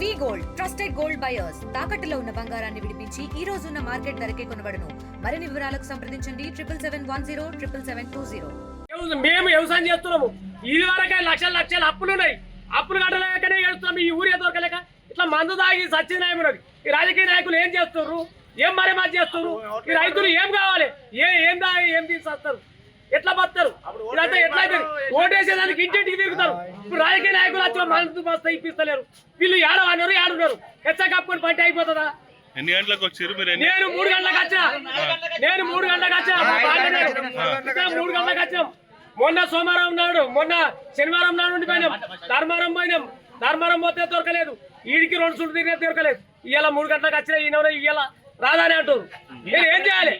V gold trusted gold buyers తాకట్టులో ఉన్న బంగారాన్ని విడిపించి ఈ రోజు ఉన్న మార్కెట్ ధరకే కొనబడను. మరిన్ని వివరాలకు సంప్రదించండి. Triple seven one zero triple seven two zero మేము వ్యవసాయం చేస్తున్నాము. ఇది వరకే లక్షల లక్షల అప్పులు ఉన్నాయి అప్పులు కట్టలేకనే ఏడుస్తున్నాం. ఈ ఊరే దొరకలేక ఇట్లా మందు తాగి సత్యనాయం ఉన్నది. ఈ రాజకీయ నాయకులు ఏం చేస్తున్నారు? ఏం మరి మరి చేస్తున్నారు? ఈ రైతులు ఏం కావాలి? ఏ ఏం తాగి ఏం తీసుకొస్తారు ఎట్లా ఓటేసేదానికి ఇంటింటికి తిరుగుతారు. ఇప్పుడు రాజకీయ నాయకులు వచ్చి మందు మస్తు ఇప్పిస్తలేరు. వీళ్ళు ఏడవన్నారు ఏడున్నారు. హెచ్చ కప్పుకొని పంట అయిపోతుందా? ఎన్ని గంటలకు వచ్చారు మీరు? నేను మూడు గంటలకు వచ్చిన. నేను మూడు గంటలకు వచ్చిన. మూడు గంటలకు వచ్చినాం. మొన్న సోమవారం నాడు మొన్న శనివారం నాడు పోయినాం. ధర్మారం పోయినాం. ధర్మారం పోతే దొరకలేదు. ఈడికి రెండు సుళ్ళు తిరిగినా దొరకలేదు. ఇవాళ మూడు గంటలకు వచ్చిన ఈయన ఇవాళ రాదని అంటారు నేను ఏం చేయాలి?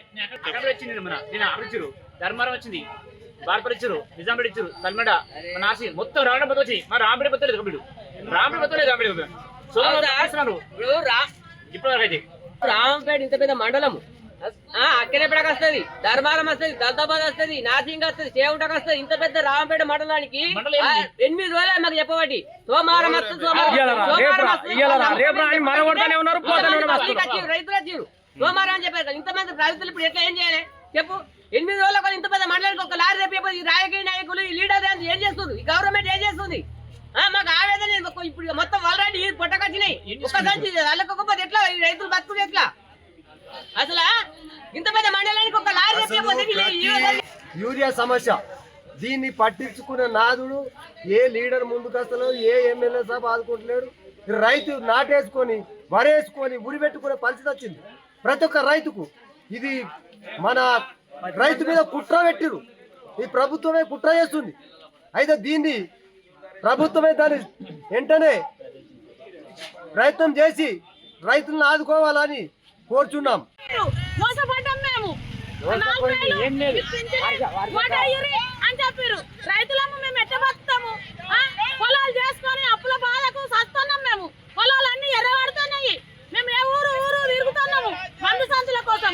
ధర్మారం వచ్చింది. బార్పర్ ఇచ్చారు నిజాంపేట ఇచ్చారు సల్మడ మన నాసి మొత్తం రావడం మొత్తం వచ్చి మరి రాంపేట మొత్తం కంప్లీట్. రాంపేట మొత్తం లేదు సో చేస్తున్నారు ఇప్పుడు వరకు అయితే రామంపేట ఇంత పెద్ద మండలము అక్కడెప్పటికి వస్తుంది ధర్మారం వస్తుంది దల్దాబాద్ వస్తుంది నాసింగ్ వస్తుంది చేవుటకు వస్తుంది ఇంత పెద్ద రామంపేట మండలానికి? ఎనిమిది రోజులు మాకు చెప్పబట్టి. సోమవారం వస్తుంది రైతులు సోమవారం అని చెప్పారు ఇంతమంది రైతులు ఇప్పుడు ఎట్లా ఏం చేయాలి? చెప్పు. ఎనిమిది రోజుల కూడా ఇంత పెద్ద మండలానికి ఒక లారీ ఈ రాజకీయ నాయకులు ఈ లీడర్ ఏం చేస్తుంది? ఈ గవర్నమెంట్ ఏం చేస్తుంది? ఆ, మాకు ఆవేదన ఇప్పుడు మొత్తం ఆల్రెడీ పొట్టకొచ్చినాయి. ఒక సంచి అల్లకపోతే ఎట్లా? ఈ రైతులు బతుకుడు ఎట్లా? అసలు ఇంత పెద్ద మండలానికి ఒక లారీ యూరియా సమస్య. దీన్ని పట్టించుకునే నాదుడు ఏ లీడర్ ముందుకు ఏ ఎమ్మెల్యే సభ ఆదుకుంటలేడు. రైతు నాటేసుకొని వరేసుకొని ఉరి పెట్టుకునే పరిస్థితి వచ్చింది. ప్రతి ఒక్క రైతుకు ఇది మన రైతు మీద కుట్ర పెట్టిరు ఈ ప్రభుత్వమే కుట్ర చేస్తుంది. అయితే దీన్ని ప్రభుత్వమే దాన్ని వెంటనే ప్రయత్నం చేసి రైతులను ఆదుకోవాలని కోరుచున్నాం. మోసపడ్డాం మేము. అని చెప్పారు. రైతులము మేము ఎట్ట బతుకుతాము? ఆ? పొలాలు చేసుకొని అప్పుల బాధకు సస్తున్నాం మేము. పొలాలు అన్ని ఎర్రబడుతున్నాయి. మేము ఏ ఊరు ఊరు తిరుగుతున్నాము? మందు సంచుల కోసం